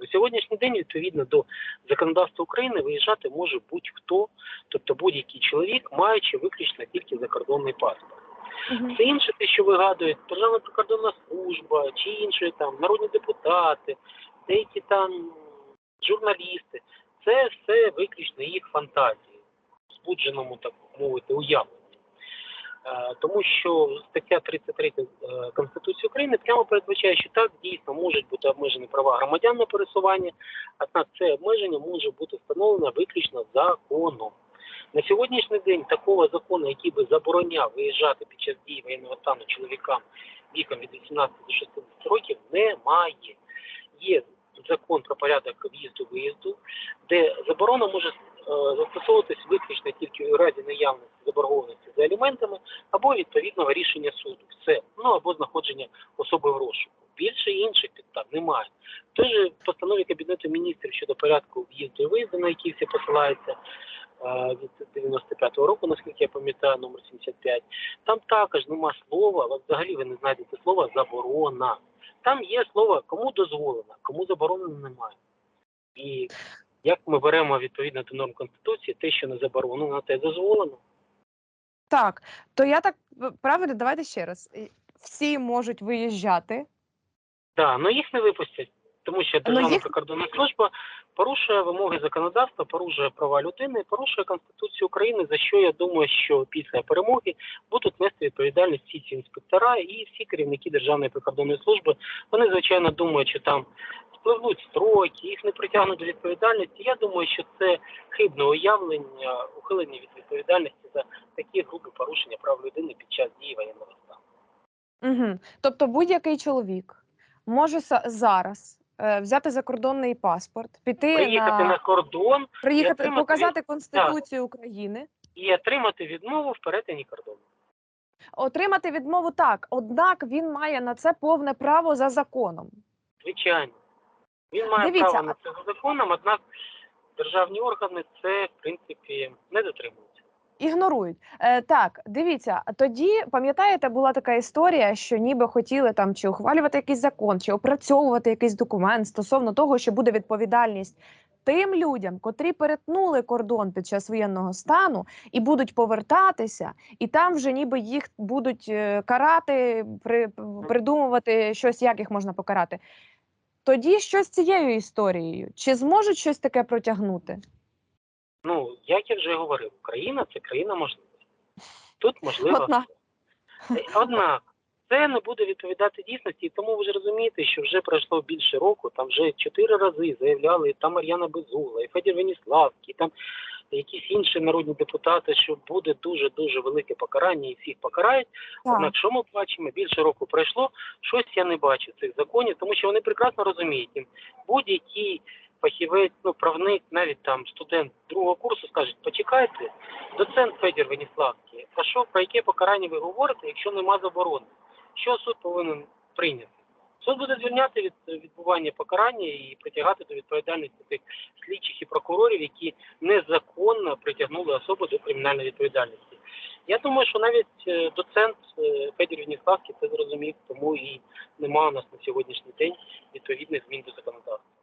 На сьогоднішній день, відповідно до законодавства України, виїжджати може будь-хто, тобто будь-який чоловік, маючи виключно тільки закордонний паспорт. Мгм. Все інше, те, що вигадують Державна прикордонна служба чи інші там народні депутати, деякі там журналісти, це все виключно їх фантазії, збудженому так мовити уявленні. Е, Тому що стаття 33 е, Конституції України прямо передбачає, що так дійсно можуть бути обмежені права громадян на пересування, однак це обмеження може бути встановлено виключно законом. На сьогоднішній день такого закону, який би забороняв виїжджати під час дії воєнного стану чоловікам віком від 18 до 60 років, немає. Є закон про порядок в'їзду виїзду, де заборона може застосовуватись виключно тільки у разі наявності заборгованості за аліментами або відповідного рішення суду. Все ну або знаходження особи в розшуку. Більше інших підстав немає. В той же постанові Кабінету міністрів щодо порядку в'їзду і виїзду, на який всі посилаються е, від 95-го року, наскільки я пам'ятаю, номер 75, там також нема слова, взагалі ви не знайдете слова заборона. Там є слово кому дозволено, кому заборонено немає. І як ми беремо відповідно до норм Конституції, те, що не заборонено, те дозволено. Так, то я так правильно, давайте ще раз. Всі можуть виїжджати. Да, але їх не випустять, тому що Державна їх- прикордонна служба порушує вимоги законодавства, порушує права людини, порушує Конституцію України, за що я думаю, що після перемоги будуть нести відповідальність всі ці інспектора і всі керівники Державної прикордонної служби. Вони, звичайно, думають, що там спливнуть строки, їх не притягнуть до відповідальності. Я думаю, що це хибне уявлення, ухилення від відповідальності за такі грубі порушення прав людини під час дії воєнного стану. Угу. Тобто будь-який чоловік може зараз е, взяти закордонний паспорт, піти Приїхати на, на кордон. приїхати, отримати показати Конституцію України, і отримати відмову в перетині кордону. отримати відмову так. Однак він має на це повне право за законом. Звичайно. Він має Дивіться, право на це за законом, однак державні органи це, в принципі, не дотримуються. Ігнорують. Е, так, дивіться, тоді пам'ятаєте, була така історія, що ніби хотіли там чи ухвалювати якийсь закон, чи опрацьовувати якийсь документ стосовно того, що буде відповідальність тим людям, котрі перетнули кордон під час воєнного стану і будуть повертатися, і там вже ніби їх будуть е, карати, при, придумувати щось, як їх можна покарати. Тоді що з цією історією? Чи зможуть щось таке протягнути? Ну, як я вже говорив, Україна це країна можливостей. Тут можливо. Однак. все. Однак це не буде відповідати дійсності, і тому ви ж розумієте, що вже пройшло більше року, там вже чотири рази заявляли там Мар'яна Безугла, і Федір Веніславський, там якісь інші народні депутати, що буде дуже дуже велике покарання, і всіх покарають. Так. Однак, що ми бачимо? Більше року пройшло, щось я не бачу цих законів, тому що вони прекрасно розуміють. Будь-який фахівець, ну правник, навіть там студент другого курсу скажуть, почекайте, доцент Федір Веніславський, про що про яке покарання ви говорите, якщо нема заборони? Що суд повинен прийняти? Суд буде звільняти від відбування покарання і притягати до відповідальності тих слідчих і прокурорів, які незаконно притягнули особу до кримінальної відповідальності. Я думаю, що навіть е, доцент е, Федір Веніславський це зрозумів, тому і немає у нас на сьогоднішній день відповідних змін до законодавства.